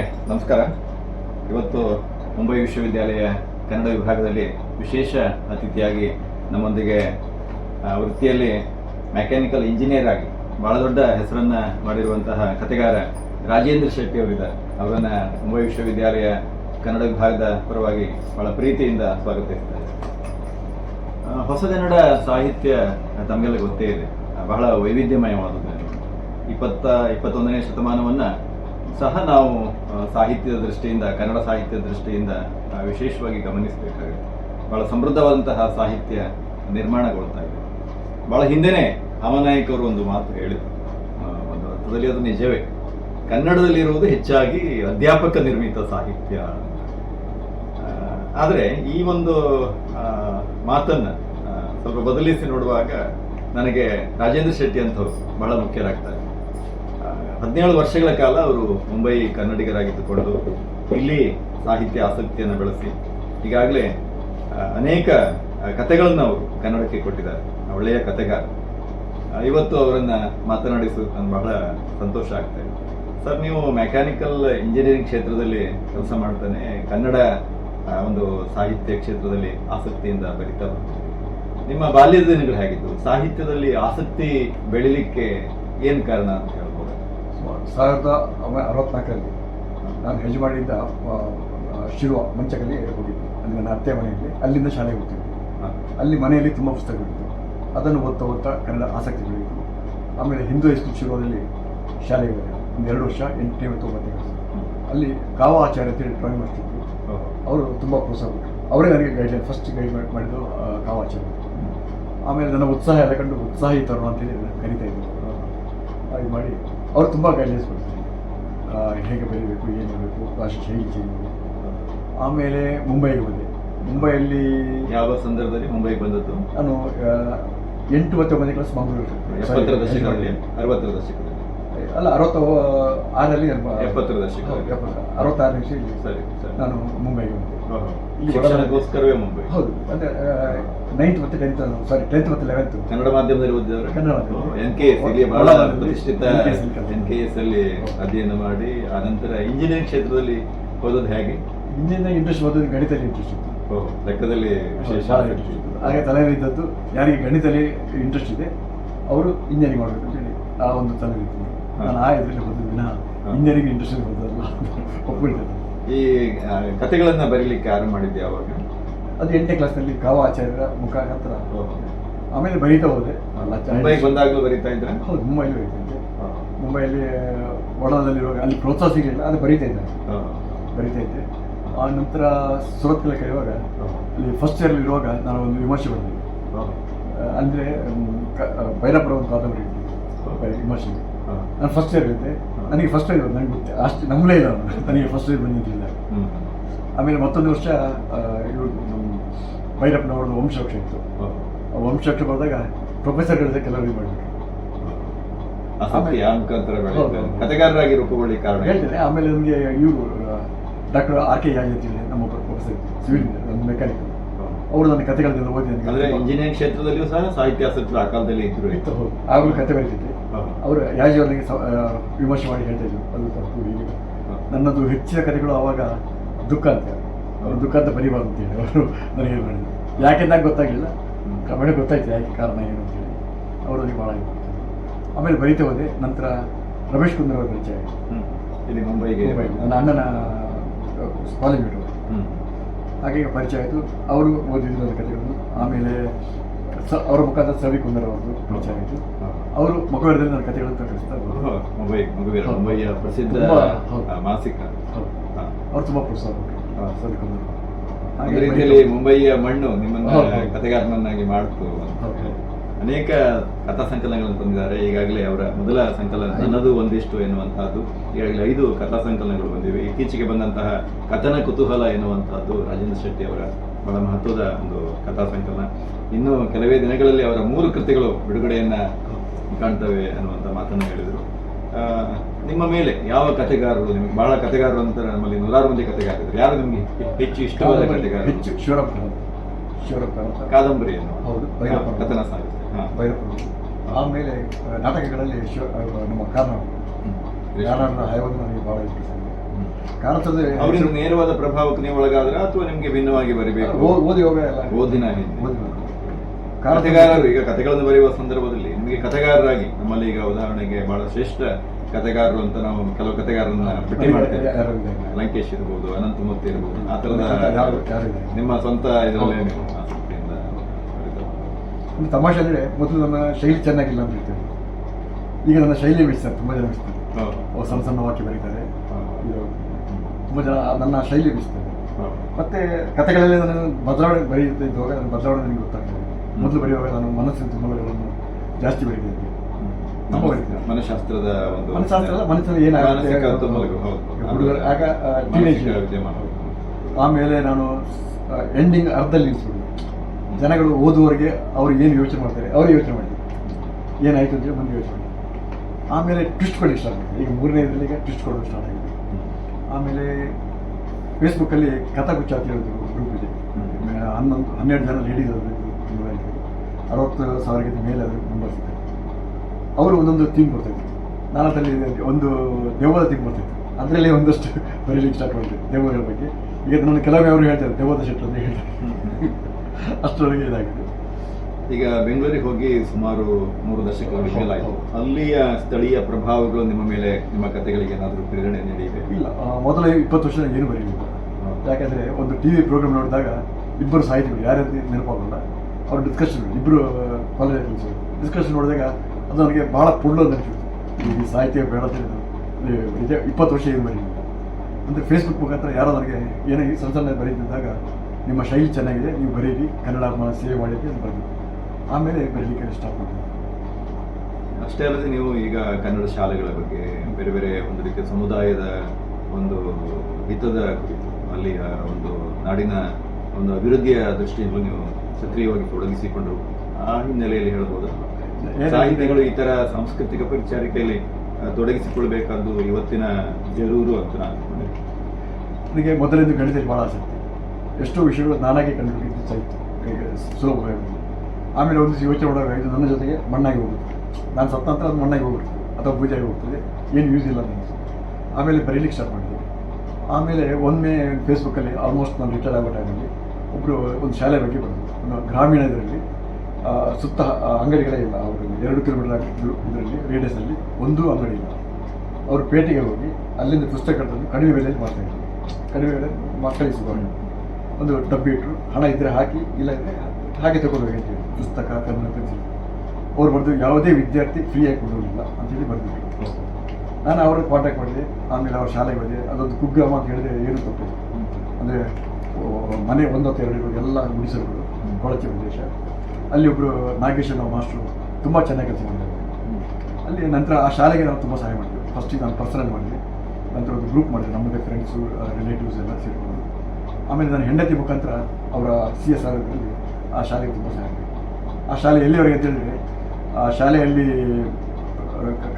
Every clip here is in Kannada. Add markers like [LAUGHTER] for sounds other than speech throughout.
ನಮಸ್ಕಾರ. ಇವತ್ತು ಮುಂಬೈ ವಿಶ್ವವಿದ್ಯಾಲಯ ಕನ್ನಡ ವಿಭಾಗದಲ್ಲಿ ವಿಶೇಷ ಅತಿಥಿಯಾಗಿ ನಮ್ಮೊಂದಿಗೆ ವೃತ್ತಿಯಲ್ಲಿ ಮೆಕ್ಯಾನಿಕಲ್ ಇಂಜಿನಿಯರ್ ಆಗಿ ಬಹಳ ದೊಡ್ಡ ಹೆಸರನ್ನ ಮಾಡಿರುವಂತಹ ಕಥೆಗಾರ ರಾಜೇಂದ್ರ ಶೆಟ್ಟಿ ಅವರಿದ್ದಾರೆ. ಅವರನ್ನು ಮುಂಬೈ ವಿಶ್ವವಿದ್ಯಾಲಯ ಕನ್ನಡ ವಿಭಾಗದ ಪರವಾಗಿ ಬಹಳ ಪ್ರೀತಿಯಿಂದ ಸ್ವಾಗತಿಸ್ತಾರೆ ಹೊಸಗನ್ನಡ ಸಾಹಿತ್ಯ ತಮಗೆಲ್ಲ ಗೊತ್ತೇ ಇದೆ. ಬಹಳ ವೈವಿಧ್ಯಮಯವಾದದ್ದು. ಇಪ್ಪತ್ತ, ಇಪ್ಪತ್ತೊಂದನೇ ಶತಮಾನವನ್ನ ಸಹ ನಾವು ಸಾಹಿತ್ಯದ ದೃಷ್ಟಿಯಿಂದ, ಕನ್ನಡ ಸಾಹಿತ್ಯದ ದೃಷ್ಟಿಯಿಂದ ವಿಶೇಷವಾಗಿ ಗಮನಿಸಬೇಕಾಗುತ್ತೆ ಬಹಳ ಸಮೃದ್ಧವಾದಂತಹ ಸಾಹಿತ್ಯ ನಿರ್ಮಾಣಗೊಳ್ತಾ ಇದೆ. ಬಹಳ ಹಿಂದೆನೆ ಅವರು ಒಂದು ಮಾತು ಹೇಳಿದರು. ಒಂದು ಅರ್ಥದಲ್ಲಿ ಅದು ನಿಜವೇ. ಕನ್ನಡದಲ್ಲಿರುವುದು ಹೆಚ್ಚಾಗಿ ಅಧ್ಯಾಪಕ ನಿರ್ಮಿತ ಸಾಹಿತ್ಯ ಆದರೆ ಈ ಒಂದು ಮಾತನ್ನ ಸ್ವಲ್ಪ ಬದಲಿಸಿ ನೋಡುವಾಗ ನನಗೆ ರಾಜೇಂದ್ರ ಶೆಟ್ಟಿ ಅಂತವ್ರು ಬಹಳ ಮುಖ್ಯರಾಗ್ತಾರೆ. ಹದಿನೇಳು ವರ್ಷಗಳ ಕಾಲ ಅವರು ಮುಂಬೈ ಕನ್ನಡಿಗರಾಗಿದ್ದುಕೊಂಡು ಇಲ್ಲಿ ಸಾಹಿತ್ಯ ಆಸಕ್ತಿಯನ್ನು ಬೆಳೆಸಿ, ಈಗಾಗಲೇ ಅನೇಕ ಕಥೆಗಳನ್ನು ಅವರು ಕನ್ನಡಕ್ಕೆ ಕೊಟ್ಟಿದ್ದಾರೆ. ಒಳ್ಳೆಯ ಕಥೆಗಾರ. ಇವತ್ತು ಅವರನ್ನು ಮಾತನಾಡಿಸೋದು ನಾನು ಬಹಳ ಸಂತೋಷ ಆಗ್ತಾ ಇದೆ. ಸರ್, ನೀವು ಮೆಕ್ಯಾನಿಕಲ್ ಇಂಜಿನಿಯರಿಂಗ್ ಕ್ಷೇತ್ರದಲ್ಲಿ ಕೆಲಸ ಮಾಡ್ತಾನೆ, ಕನ್ನಡ ಒಂದು ಸಾಹಿತ್ಯ ಕ್ಷೇತ್ರದಲ್ಲಿ ಆಸಕ್ತಿಯಿಂದ ಬರಿತಾ ನಿಮ್ಮ ಬಾಲ್ಯದ ದಿನಗಳು ಹೇಗಿದ್ದು ಸಾಹಿತ್ಯದಲ್ಲಿ ಆಸಕ್ತಿ ಬೆಳಿಲಿಕ್ಕೆ ಏನು ಕಾರಣ ಅಂತ ಸುಮಾರು ಸಾವಿರದ ಒಂಬೈನೂರ ಅರವತ್ನಾಲ್ಕರಲ್ಲಿ ನಾನು ಆ, ಶಿರುವ ಮಂಚಕಲ್ಲಿ ಹೋಗಿದ್ದೆ. ಅಲ್ಲಿ ನನ್ನ ಅತ್ತೆ ಮನೆಯಲ್ಲಿ. ಅಲ್ಲಿಂದ ಶಾಲೆಗೆ ಹೋಗ್ತಿದ್ದೆ. ಅಲ್ಲಿ ಮನೆಯಲ್ಲಿ ತುಂಬ ಪುಸ್ತಕಗಳಿತ್ತು. ಅದನ್ನು ಓದ್ತಾ ಓದ್ತಾ ಕನ್ನಡ ಆಸಕ್ತಿ ಬೆಳೆಯಿತು. ಆಮೇಲೆ ಹಿಂದೂ ಹೈಸ್ಕೂಲ್ ಶಿರೋದಲ್ಲಿ ಶಾಲೆಗೆ ಹೋದೆ. ಒಂದು ಎರಡು ವರ್ಷ ಎಂಟನೇ ಕ್ಲಾಸ್ ಅಲ್ಲಿ ಕಾವ ಆಚಾರ್ಯ ಅಂತೇಳಿ ಡ್ರಾಯಿಂಗ್ ಮಾಡ್ತಿದ್ರು ಅವರು ತುಂಬ ಪ್ರೋತ್ಸಾಹ ಅವರೇ ನನಗೆ ಗೈಡ್ಲೈನ್ ಫಸ್ಟ್ ಗೈಡ್ ಮಾಡಿದ್ದು ಕಾವಾಚಾರ್ಯ ಆಮೇಲೆ ನನ್ನ ಉತ್ಸಾಹ ಎಲ್ಲ ಕಂಡು ಉತ್ಸಾಹಿ ತರುಣ ಅಂತೇಳಿ ಕರಿತಾ ಇದ್ದರು ಇದು ಮಾಡಿ ಅವರು ತುಂಬ ಗೈಡ್ಲೈನ್ಸ್ ಕೊಡ್ತಾರೆ. ಹೇಗೆ ಬರೀಬೇಕು ಏನು ಮಾಡಬೇಕು ಭಾಷೆ ಹೇಗೆ ಚೇಂಜ್ ಮಾಡಬೇಕು ಆಮೇಲೆ ಮುಂಬೈಗೆ ಹೋದೆ. ಮುಂಬೈಯಲ್ಲಿ ಯಾವ ಸಂದರ್ಭದಲ್ಲಿ ಮುಂಬೈಗೆ ಬಂದದ್ದು? ನಾನು ಎಂಟು ಹತ್ತು ಮನೆ ಕ್ಲಾಸ್ ಮಂಗಳೂರು ಎಪ್ಪತ್ತರ ದಶಕದಲ್ಲಿ ಅರವತ್ತರ ದಶಕದಲ್ಲಿ. ಅಲ್ಲ ಅರವತ್ತ ಆರಲ್ಲಿ ನಾನು ಎಪ್ಪತ್ತರ ದಶಕ ಅರವತ್ತಾರು ನಿಮಿಷ ಅರವತ್ತಾರನೇ ಇಸ್ವಿಯಲ್ಲಿ ಸರಿ ನಾನು ಮುಂಬೈಗೆ ಶಿಕ್ಷಣಕ್ಕೋಸ್ಕರವೇ ಮುಂಬೈ? ಹೌದು ಅಂದ್ರೆ ನೈನ್ತ್ ಮತ್ತು ಟೆಂತ್ ಸಾರಿ ಟೆಂತ್ ಮತ್ತು ಲೆವೆಂತ್ ಕನ್ನಡ ಮಾಧ್ಯಮದಲ್ಲಿ ಓದಿದವರು? ಕನ್ನಡ ಮಾಧ್ಯಮ. ಎನ್ ಕೆ ಎಸ್ ಇಲ್ಲಿ ಬಹಳ ಪ್ರತಿಷ್ಠಿತ. ಎನ್ ಕೆ ಎಸ್ ಅಲ್ಲಿ ಅಧ್ಯಯನ ಮಾಡಿ ಆನಂತರ ನಂತರ ಇಂಜಿನಿಯರಿಂಗ್ ಕ್ಷೇತ್ರದಲ್ಲಿ ಓದೋದು ಹೇಗೆ? ಇಂಜಿನಿಯರಿಂಗ್ ಇಂಟ್ರೆಸ್ಟ್ ಓದೋದು ಗಣಿತದಲ್ಲಿ ಇಂಟ್ರೆಸ್ಟ್ ಇತ್ತು. ಓಹೋ, ಲೆಕ್ಕದಲ್ಲಿ ವಿಶೇಷ. ಹಾಗೆ ತಲೆಯಲ್ಲಿ ಇದ್ದದ್ದು ಯಾರಿಗೆ ಗಣಿತದಲ್ಲಿ ಇಂಟ್ರೆಸ್ಟ್ ಇದೆ ಅವರು ಇಂಜಿನಿಯರಿಂಗ್ ಮಾಡಬೇಕು ಅಂತೇಳಿ ಆ ಒಂದು ತಲೆಯಲ್ಲಿ. ನಾನು ಆ ಇದರಲ್ಲಿ ಹೋದ ದಿನ. ಇಂಜಿನಿಯರಿಂಗ್ ಇಂಟ್ರೆಸ್ಟ್ ಹೋದಲ್ಲ ಒಪ್ಪಿರ್ತೇನೆ ಈ ಕಥೆಗಳನ್ನು ಬರೀಲಿಕ್ಕೆ ಆರಂಭ ಮಾಡಿದ್ದೆ ಯಾವಾಗ ಅದು ಎಂಟನೇ ಕ್ಲಾಸ್ನಲ್ಲಿ ಕಾವ ಆಚಾರ್ಯರ ಮುಖಾಂತರ. ಆಮೇಲೆ ಬರೀತಾ ಹೋದೆ. ಮುಂಬೈಗೆ ಬಂದಾಗಲೂ ಬರೀತಾ ಇದ್ದೆ ಹೌದು ಮುಂಬೈಲಿ ಬರೀತಿದ್ದೆ ಮುಂಬೈಯಲ್ಲಿ ಒಳದಲ್ಲಿರುವಾಗ ಅಲ್ಲಿ ಪ್ರೋತ್ಸಾಹ ಸಿಗಲಿಲ್ಲ ಅದು ಬರೀತಾ ಇದ್ದೆ. ಬರೀತಾ ಇದ್ದೆ. ಆ ನಂತರ ಸುರತ್ಕಲ ಕರೆಯುವಾಗ ಅಲ್ಲಿ ಫಸ್ಟ್ ಇಯರ್ ಇರುವಾಗ ನಾನು ಒಂದು ವಿಮರ್ಶೆ ಬರೆದಿದ್ದೆ ಅಂದರೆ ಭೈರಪುರ ಒಂದು ಕಾದಂಬರಿ ವಿಮರ್ಶೆ. ನಾನು ಫಸ್ಟ್ ಇಯರ್ ಇದ್ದೆ ನನಗೆ ಫಸ್ಟ್ ಇಯರ್ ನನಗೆ ಗೊತ್ತೆ. ಅಷ್ಟು ನಂಬಲೇ ಇಲ್ಲ ನನಗೆ ಫಸ್ಟ್ ಇಯರ್ ಬಂದಿದ್ದಿಲ್ಲ ಆಮೇಲೆ ಮತ್ತೊಂದು ವರ್ಷ ಇವರು ನಮ್ಮ ಭೈರಪ್ಪನವ್ರದ್ದು ವಂಶವೃಕ್ಷ ಇತ್ತು. ಆ ವಂಶವೃಕ್ಷ ಬಂದಾಗ ಪ್ರೊಫೆಸರ್ ಕೆಲವರು ಕೆಲವರಿಗೆ ಮಾಡಿದ್ರು. ಕಥೆಗಾರರಾಗಿ ರೂಪುಗೊಳ್ಳಿ ಕಾರಣ? ಹೇಳ್ತೇನೆ. ಆಮೇಲೆ ನನಗೆ ಇವರು ಡಾಕ್ಟರ್ ಆರ್ ಕೆ ಯಾಜ್ ನಮ್ಮ ಪ್ರೊಫೆಸರ್ ಸಿವಿಲ್ ನಮ್ಮ ಮೆಕ್ಯಾನಿಕ್ ಅವರು ನನ್ನ ಕಥೆಗಳಿಂದ ಓದಿ ಇಂಜಿನಿಯರಿಂಗ್ ಕ್ಷೇತ್ರದಲ್ಲಿಯೂ ಸಹ ಸಾಹಿತ್ಯ ಆ ಕಾಲದಲ್ಲಿ ಇದ್ರು. ಇತ್ತು ಆಗಲೂ ಕತೆ ಬರೀತಿದ್ದೆ. ಅವರು ಯಾಜಿಯವರಿಗೆ ವಿಮರ್ಶೆ ಮಾಡಿ ಹೇಳ್ತಾ ಇದ್ರು. ಅದು ತಪ್ಪು ಈಗ ನನ್ನದು ಹೆಚ್ಚಿನ ಕಥೆಗಳು ಆವಾಗ ದುಃಖ ಅಂತ. ಅವರು ದುಃಖ ಅಂತ ಬರೀಬಾರ್ದು ಅಂತೇಳಿ ಅವರು ನನಗೆ ಹೇಳಿ ಮಾಡಿದ್ರು. ಯಾಕೆಂದಾಗ ಗೊತ್ತಾಗಲಿಲ್ಲ. ಕ್ರಮೇಣ ಗೊತ್ತಾಯ್ತು ಯಾಕೆ ಕಾರಣ ಏನು ಅಂತೇಳಿ ಅವರು ನನಗೆ ಭಾಳ ಆಮೇಲೆ ಬರೀತಾ ಹೋದೆ. ನಂತರ ರಮೇಶ್ ಕುಂದ್ರ ಅವರ ಪರಿಚಯ ಆಯಿತು. ಇಲ್ಲಿ ಮುಂಬೈಗೆ? ನನ್ನ ಅಣ್ಣನ ಕಾಲೇಜ್ ಬಿಟ್ಟು. ಹಾಗೆ ಪರಿಚಯ ಆಯಿತು. ಅವರು ಓದಿದ್ರು ನನ್ನ ಕಥೆಗಳನ್ನು. ಆಮೇಲೆ ಸ ಅವರ ಮುಖಾಂತರ ಸವಿ ಕುಂದರ್ ಅವರು ಪರಿಚಯ ಆಯಿತು ಹಾ. ಅವರು ಮುಖವಾಡದಲ್ಲಿ ನನ್ನ ಕಥೆಗಳನ್ನು ಪ್ರಕಟಿಸ್ತಾ ಮುಂಬೈ ಮಗುವೀರ. ಮುಂಬೈಯ ಪ್ರಸಿದ್ಧ ಮಾಸಿಕ. ಅವ್ರು ತುಂಬ ಪ್ರೋತ್ಸಾಹ ಸವಿ ಕುಂದರ್ ಒಂದು ರೀತಿಯಲ್ಲಿ ಮುಂಬೈಯ ಮಣ್ಣು ನಿಮ್ಮನ್ನ. ಕಥೆಗಾರನನ್ನಾಗಿ ಮಾಡ್ತು. ಅನೇಕ ಕಥಾ ಸಂಕಲನಗಳನ್ನು ತಂದಿದ್ದಾರೆ. ಈಗಾಗಲೇ ಅವರ ಮೊದಲ ಸಂಕಲನ ನನ್ನದು ಒಂದಿಷ್ಟು ಎನ್ನುವಂತಹದ್ದು. ಈಗಾಗಲೇ ಐದು ಕಥಾ ಸಂಕಲನಗಳು ಬಂದಿವೆ. ಇತ್ತೀಚೆಗೆ ಬಂದಂತಹ ಕಥನ ಕುತೂಹಲ ಎನ್ನುವಂತಹದ್ದು ರಾಜೇಂದ್ರ ಶೆಟ್ಟಿ ಅವರ ಬಹಳ ಮಹತ್ವದ ಒಂದು ಕಥಾ ಸಂಕಲನ. ಇನ್ನು ಕೆಲವೇ ದಿನಗಳಲ್ಲಿ ಅವರ ಮೂರು ಕೃತಿಗಳು ಬಿಡುಗಡೆಯನ್ನ ಕಾಣ್ತವೆ ಅನ್ನುವಂಥ ಮಾತನ್ನು ಹೇಳಿದರು. ನಿಮ್ಮ ಮೇಲೆ ಯಾವ ಕಥೆಗಾರರು ನಿಮಗೆ ಬಹಳ ಕಥೆಗಾರರು ಅಂತ ನಮ್ಮಲ್ಲಿ ನೂರಾರು ಮಂದಿ ಕಥೆಗಾರರು ಯಾರು ನಿಮಗೆ ಹೆಚ್ಚು ಇಷ್ಟವಾದ ಕಥೆಗಾರರು? ಹೆಚ್ಚು ಶಿವರಪ್ಪ ಶಿವರಪ್ಪ ಕಾದಂಬರಿ ಕಾದಂಬರಿಯನ್ನು ಹೌದು. ಕಥನ ಸಾಹಿತ್ಯ. ಆಮೇಲೆ ನಾಟಕಗಳಲ್ಲಿ ಶಿವ ನಮ್ಮ ಕಾರಣ. ಯಾರು ಯಾರನ್ನ ಹೈವದು ನನಗೆ ಭಾಳ ಇಂಟ್ರೆಸ್ಟ್ ಕಾರತದ ಅವರಿಂದ ನೇರವಾದ ಪ್ರಭಾವಕ್ಕೆ ನೀವು ಒಳಗಾದ್ರೆ ಅಥವಾ ನಿಮ್ಗೆ ಭಿನ್ನವಾಗಿ ಬರಬೇಕು? ಓದಿ ಓದಿನ ಕಥೆಗಾರರು ಈಗ ಕಥೆಗಳನ್ನು ಬರೆಯುವ ಸಂದರ್ಭದಲ್ಲಿ ನಿಮಗೆ ಕಥೆಗಾರರಾಗಿ ನಮ್ಮಲ್ಲಿ ಈಗ ಉದಾಹರಣೆಗೆ ಬಹಳ ಶ್ರೇಷ್ಠ ಕಥೆಗಾರರು ಅಂತ ನಾವು ಕೆಲವು ಕಥೆಗಾರರನ್ನ ಭೇಟಿ ಮಾಡ್ತೇವೆ. ಲಂಕೇಶ್ ಇರ್ಬೋದು ಅನಂತಮೂರ್ತಿ ಇರ್ಬೋದು ಆ ತರದ? ನಿಮ್ಮ ಸ್ವಂತ ಇದರಲ್ಲೇ ತಮಾಷೆ ಅಂದರೆ ಮೊದಲು ನನ್ನ ಶೈಲಿ ಚೆನ್ನಾಗಿಲ್ಲ ಅಂತ ಹೇಳ್ತೇವೆ ಈಗ ನನ್ನ ಶೈಲಿ ಬಿಡಿಸ್ತಾರೆ ತುಂಬಾ ಜನ ಬಿಡಿಸ್ತಾರೆ. ಸಣ್ಣ ಸಣ್ಣ ವಾಕ್ಯ ಬರೀತಾರೆ. ತುಂಬ ಜನ ನನ್ನ ಶೈಲಿ ಮೆಚ್ತಾರೆ ಮತ್ತು ಕಥೆಗಳಲ್ಲಿ ನಾನು ಬದಲಾವಣೆ ಬರೆಯುತ್ತಾ ಇದ್ದಾಗ ನನ್ನ ಬದಲಾವಣೆ ನನಗೆ ಗೊತ್ತಾಗ್ತದೆ. ಮೊದಲು ಬರೆಯುವಾಗ ನಾನು ಮನಸ್ಸಿನ ತುಂಬಗಳನ್ನು ಜಾಸ್ತಿ ಬರೀತೀನಿ ಮನಃಶಾಸ್ತ್ರದ ಒಂದು ಮನಸ್ಸಾಸ್ತ್ರ ಮನಸ್ಸಿನ ಮನಸ್ಸಲ್ಲಿ ಏನಾಗುತ್ತೆ. ಹುಡುಗರು ಆಗ ಟೀನೇಜ್. ಆಮೇಲೆ ನಾನು ಎಂಡಿಂಗ್ ಅರ್ಧದಲ್ಲಿ ನಿಲ್ಲಿಸ್ಬಿಡು ಜನಗಳು ಓದುವವರೆಗೆ ಅವ್ರು ಏನು ಯೋಚನೆ ಮಾಡ್ತಾರೆ ಅವ್ರಿಗೆ ಯೋಚನೆ ಮಾಡಿ. ಏನಾಯ್ತು ಅಂತ ಹೇಳಿ ಮುಂದೆ ಯೋಚನೆ ಮಾಡಿ. ಆಮೇಲೆ ಟ್ವಿಸ್ಟ್ ಕೊಡಿ ಸ್ಟಾರ್ಟ್ ಆಗಿದೆ ಈಗ ಮೂರನೇ ಇದರಲ್ಲಿ ಈಗ ಟ್ವಿಸ್ಟ್ ಕೊಡೋದು ಸ್ಟಾರ್ಟ್ ಆಗಿದೆ. ಆಮೇಲೆ ಫೇಸ್ಬುಕ್ಕಲ್ಲಿ ಕಥಾಗುಚ್ಚ ಅಂತ ಹೇಳೋದು ಗ್ರೂಪ್ ಇದೆ. ಹನ್ನೊಂದು ಹನ್ನೆರಡು ಜನ ಲೇಡೀಸ್ ಅರವತ್ತು ಸಾವಿರಕ್ಕಿಂತ ಮೇಲೆ ಅವರು ಮೆಂಬರ್ಸ್ ಇದ್ದಾರೆ ಅವರು ಒಂದೊಂದು ಥೀಮ್ ಕೊಡ್ತಾಯಿದ್ರು ನಾನು ಅದರಲ್ಲಿ ಒಂದು ದೆವ್ವದ ಥೀಮ್ ಬರ್ತಾಯಿತ್ತು ಅದರಲ್ಲಿ ಒಂದಷ್ಟು [LAUGHS] ಬರೀಲಿಕ್ಕೆ ಸ್ಟಾರ್ಟ್ ಮಾಡಿದೆ ದೇವರ ಬಗ್ಗೆ. ಈಗ ನಾನು ಕೆಲವೇ ಅವರು ಹೇಳ್ತಾರೆ ದೆವ್ವದ ಶೆಟ್ಟು ಅಂತ ಹೇಳ್ತಾರೆ. [LAUGHS] ಅಷ್ಟರೊಳಗೆ ಇದಾಗಿದೆ. ಈಗ ಬೆಂಗಳೂರಿಗೆ ಹೋಗಿ ಸುಮಾರು ಮೂರು ದಶಕಗಳ ಮೇಲಾಯಿತು. ಅಲ್ಲಿಯ ಸ್ಥಳೀಯ ಪ್ರಭಾವಗಳು ನಿಮ್ಮ ಮೇಲೆ ನಿಮ್ಮ ಕಥೆಗಳಿಗೆ ಏನಾದರೂ ಪ್ರೇರಣೆ ನೀಡಿವೆ? ಇಲ್ಲ. ಮೊದಲ ಇಪ್ಪತ್ತು ವರ್ಷ ಏನು ಬರೀಲಿಲ್ಲ. ಯಾಕೆಂದರೆ ಒಂದು ಟಿ ವಿ ಪ್ರೋಗ್ರಾಮ್ ನೋಡಿದಾಗ ಇಬ್ಬರು ಸಾಹಿತಿಗಳು ಯಾರ್ಯಾರು ನೆನಪಾಗಲ್ಲ. ಅವ್ರ ಡಿಸ್ಕಷನ್ ಇಬ್ಬರು ಕಾಲೇಜ್ ಡಿಸ್ಕಷನ್ ನೋಡಿದಾಗ ಅದು ನನಗೆ ಭಾಳ ಪುಳ್ಳು ಅಂತ ಅನಿಸಿತ್ತು. ಈ ಸಾಹಿತ್ಯ ಬೇಡ ಇಪ್ಪತ್ತು ವರ್ಷ ಏನು ಬರೀಲಿಲ್ಲ. ಅಂದರೆ ಫೇಸ್ಬುಕ್ ಮುಖಾಂತರ ಯಾರೋ ನನಗೆ ಏನೇ ಸಣ್ಣ ಸಣ್ಣ ಬರೀತಿದ್ದಾಗ ನಿಮ್ಮ ಶೈಲಿ ಚೆನ್ನಾಗಿದೆ ನೀವು ಬರೀರಿ ಕನ್ನಡ ಸೇವೆ ಮಾಡಿದ್ದೆ ಅಂತ ಬರೆದು ಆಮೇಲೆ ಬರಲಿಕ್ಕೆ ಸ್ಟಾರ್ಟ್ ಮಾಡಿದೆ ಅಷ್ಟೇ ಅಲ್ಲದೆ ನೀವು ಈಗ ಕನ್ನಡ ಶಾಲೆಗಳ ಬಗ್ಗೆ ಬೇರೆ ಬೇರೆ ಒಂದು ರೀತಿಯ ಸಮುದಾಯದ ಒಂದು ಹಿತದ ಕುರಿತು ಅಲ್ಲಿಯ ಒಂದು ನಾಡಿನ ಒಂದು ಅಭಿವೃದ್ಧಿಯ ದೃಷ್ಟಿಯಿಂದಲೂ ನೀವು ಸಕ್ರಿಯವಾಗಿ ತೊಡಗಿಸಿಕೊಂಡು ಆ ಹಿನ್ನೆಲೆಯಲ್ಲಿ ಹೇಳ್ಬೋದು? ಸಾಹಿತ್ಯಗಳು ಸಾಹಿತಿಗಳು ಈ ತರ ಸಾಂಸ್ಕೃತಿಕ ಪರಿಚಾರಿಕೆಯಲ್ಲಿ ತೊಡಗಿಸಿಕೊಳ್ಬೇಕಾದ್ದು ಇವತ್ತಿನ ಜರೂರು ಅಂತ ನಾನು. ನನಗೆ ಮೊದಲಿಂದ ಗಣಿತದಲ್ಲಿ ಭಾಳ ಆಸಕ್ತಿ. ಎಷ್ಟೋ ವಿಷಯಗಳು ನಾನಾಗೆ ಕಂಡುಹಿಡಿದು ಸಾಹಿತ್ಯ. ಸುಲಭವಾಗಿ. ಆಮೇಲೆ ಒಂದು ಯೋಚನೆ ಮಾಡುವಾಗ ಇದು ನನ್ನ ಜೊತೆಗೆ ಮಣ್ಣಾಗಿ ಹೋಗುತ್ತೆ. ನಾನು ಸತ್ತ ನಂತರ ಅದು ಮಣ್ಣಾಗಿ ಹೋಗುತ್ತೆ. ಅಥವಾ ಬೂಜಾಗಿ ಹೋಗ್ತದೆ. ಏನು ಯೂಸ್ ಇಲ್ಲ ನನಗೆ. ಆಮೇಲೆ ಬರೀಲಿಕ್ಕೆ ಸ್ಟಾರ್ಟ್ ಮಾಡಿದೆ ಆಮೇಲೆ ಒಮ್ಮೆ ಫೇಸ್ಬುಕ್ಕಲ್ಲಿ ಆಲ್ಮೋಸ್ಟ್ ನಾನು ರಿಟೈರ್ಡ್ ಆಗೋ ಟೈಮಲ್ಲಿ ಒಬ್ಬರು ಒಂದು ಶಾಲೆ ಬಗ್ಗೆ ಬಂದರು. ಒಂದು ಗ್ರಾಮೀಣ ಇದರಲ್ಲಿ ಸುತ್ತ ಅಂಗಡಿಗಳೇ ಇಲ್ಲ. ಅವರಲ್ಲಿ ಎರಡು ಕಿಲೋಮೀಟರ್ ಇದರಲ್ಲಿ ರೇಡಿಯಸಲ್ಲಿ ಒಂದೂ ಅಂಗಡಿ ಇಲ್ಲ. ಅವರು ಪೇಟೆಗೆ ಹೋಗಿ ಅಲ್ಲಿಂದ ಪುಸ್ತಕ ಕಡಿಮೆ ಬೆಲೆಯಲ್ಲಿ ಮಾಡ್ತಾಯಿದ್ರು ಕಡಿಮೆ ಬೆಲೆ ಮಕ್ಕಳಿಗೆ ಒಂದು ಡಬ್ಬಿ ಇಟ್ಟರು ಹಣ ಇದ್ದರೆ ಹಾಕಿ, ಇಲ್ಲ ಹಾಗೆ ತಗೊಳ್ಬೇಕು ಅಂತೇಳಿ ಪುಸ್ತಕ, ಕನ್ನಡ ಪೆನ್ಸಿಲ್ ಅವ್ರು ಬರೆದು ಯಾವುದೇ ವಿದ್ಯಾರ್ಥಿ ಫ್ರೀಯಾಗಿ ಕೊಡೋದಿಲ್ಲ ಅಂತೇಳಿ ಬರೆದಿದ್ರು. ನಾನು ಅವ್ರಿಗೆ ಕಾಂಟ್ಯಾಕ್ಟ್ ಮಾಡಿದೆ, ಆಮೇಲೆ ಅವ್ರ ಶಾಲೆಗೆ ಹೋದೆ. ಅದೊಂದು ಕುಗ್ರಾಮ ಅಂತ ಹೇಳಿದ್ರೆ ಏನು ತಪ್ಪು? ಅಂದರೆ ಮನೆ ಒಂದೊತ್ತು ಎರಡು ಎಲ್ಲ ಗುಡಿಸಲುಗಳು ಕೊಳಚೆ ಪ್ರದೇಶ. ಅಲ್ಲಿ ಒಬ್ಬರು ನಾಗೇಶ್ ಅನ್ನೋ ಮಾಸ್ಟ್ರು ತುಂಬ ಚೆನ್ನಾಗಿ ಕೆಲಸ ಮಾಡಿದ್ದಾರೆ. ಅಲ್ಲಿ ನಂತರ ಆ ಶಾಲೆಗೆ ನಾವು ತುಂಬ ಸಹಾಯ ಮಾಡಿದ್ವಿ ಫಸ್ಟಿಗೆ ನಾನು ಪರ್ಸನಲ್ ಮಾಡಿದೆ. ನಂತರ ಒಂದು ಗ್ರೂಪ್ ಮಾಡಿದೆ. ನಮ್ಮದೇ ಫ್ರೆಂಡ್ಸು ರಿಲೇಟಿವ್ಸ್ ಎಲ್ಲ ಸೇರಿಕೊಂಡು. ಆಮೇಲೆ ನನ್ನ ಹೆಂಡತಿ ಮುಖಾಂತರ ಅವರ ಸಿ ಎಸ್ ಆರ್ ಆ ಶಾಲೆಗೆ ತುಂಬ ಚೆನ್ನಾಗಿದೆ ಆ ಶಾಲೆ ಎಲ್ಲಿವರೆಗೆ ಅಂತ ಹೇಳಿದರೆ ಆ ಶಾಲೆಯಲ್ಲಿ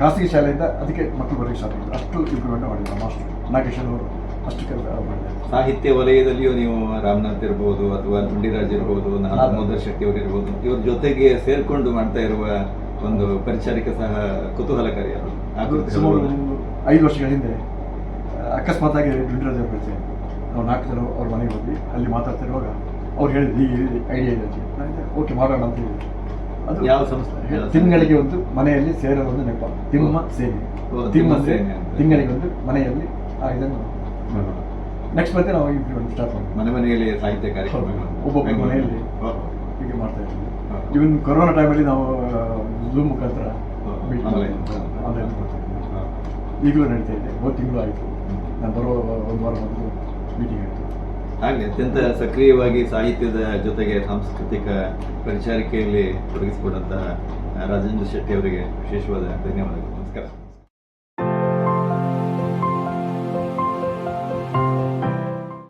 ಖಾಸಗಿ ಶಾಲೆಯಿಂದ ಅದಕ್ಕೆ ಮಕ್ಕಳು ಬರೀ ಸ್ಟಾರ್ಟ್ ಮಾಡಿದ್ರು. ಅಷ್ಟು ಇಂಪ್ರೂವ್ಮೆಂಟ್ ಮಾಡಿದ್ರು ಮಾಸ್ಟರ್ ನಾಗೇಶನ್ ಅವರು. ಅಷ್ಟು ಕೆಲಸ ಮಾಡಿದ್ದಾರೆ. ಸಾಹಿತ್ಯ ವಲಯದಲ್ಲಿಯೂ ನೀವು ರಾಮನಾಥ್ ಇರ್ಬೋದು ಅಥವಾ ದುಂಡಿರಾಜ್ ಇರ್ಬೋದು ನಾಮೋದರ್ ಶೆಟ್ಟಿ ಅವರು ಇರ್ಬೋದು ಇವ್ರ ಜೊತೆಗೆ ಸೇರಿಕೊಂಡು ಮಾಡ್ತಾ ಇರುವ ಒಂದು ಪರಿಚಾರಿಕ ಸಹ ಕುತೂಹಲಕಾರಿ ಅದು ಸುಮಾರು? ಐದು ವರ್ಷಗಳ ಹಿಂದೆ ಅಕಸ್ಮಾತಾಗಿ ಅವ್ರ ಪರಿಚಯ. ನಾವು ನಾಲ್ಕು ಜನ ಅವ್ರ ಮನೆಗೆ ಹೋಗಿ ಅಲ್ಲಿ ಮಾತಾಡ್ತಿರುವಾಗ ಅವ್ರು ಹೇಳಿದ್ರು ಈ ಐಡಿಯಾ ಇದೆ ಓಕೆ ಮಾಡೋಣ ಅಂತ ಹೇಳಿ. ಅದು ಯಾವ ಸಂಸ್ಥೆ? ತಿಂಗಳಿಗೆ ಒಂದು ಮನೆಯಲ್ಲಿ ಸೇರಲು ಒಂದು ನೆಪ ತಿಮ್ಮ ಸೇನೆ ತಿಮ್ಮ ಸೇನೆ ತಿಂಗಳಿಗೆ ಒಂದು ಮನೆಯಲ್ಲಿ ಆ ಇದನ್ನು. ನೆಕ್ಸ್ಟ್ ಮತ್ತೆ ನಾವು ಇಂಪ್ಲಿಮೆಂಟ್ ಸ್ಟಾರ್ಟ್ ಮಾಡ್ತೀವಿ ಮನೆ ಮನೆಯಲ್ಲಿ ಸಾಹಿತ್ಯ ಕಾರ್ಯಕ್ರಮ ಒಬ್ಬೊಬ್ಬರ ಮನೆಯಲ್ಲಿ. ಹೀಗೆ ಮಾಡ್ತಾ ಇದ್ದೀವಿ. ಇವನ್ ಕೊರೋನಾ ಟೈಮಲ್ಲಿ ನಾವು ಝೂಮ್ ಮುಖಾಂತರ ಆನ್ಲೈನ್. ಈಗಲೂ ನಡೀತಾ ಇದೆ. ಒಂದು ತಿಂಗಳು ಆಯಿತು. ನಾನು ಬರೋ ಒಂದು ವಾರ ಮೊದಲು ಮೀಟಿಂಗ್ ಆಯಿತು. ಹಾಗೆ ಅತ್ಯಂತ ಸಕ್ರಿಯವಾಗಿ ಸಾಹಿತ್ಯದ ಜೊತೆಗೆ ಸಾಂಸ್ಕೃತಿಕ ಪರಿಚಾರಿಕೆಯಲ್ಲಿ ತೊಡಗಿಸಿಕೊಂಡಂತಹ ರಾಜೇಂದ್ರ ಶೆಟ್ಟಿ ಅವರಿಗೆ ವಿಶೇಷವಾದ ಧನ್ಯವಾದಗಳು. ನಮಸ್ಕಾರ.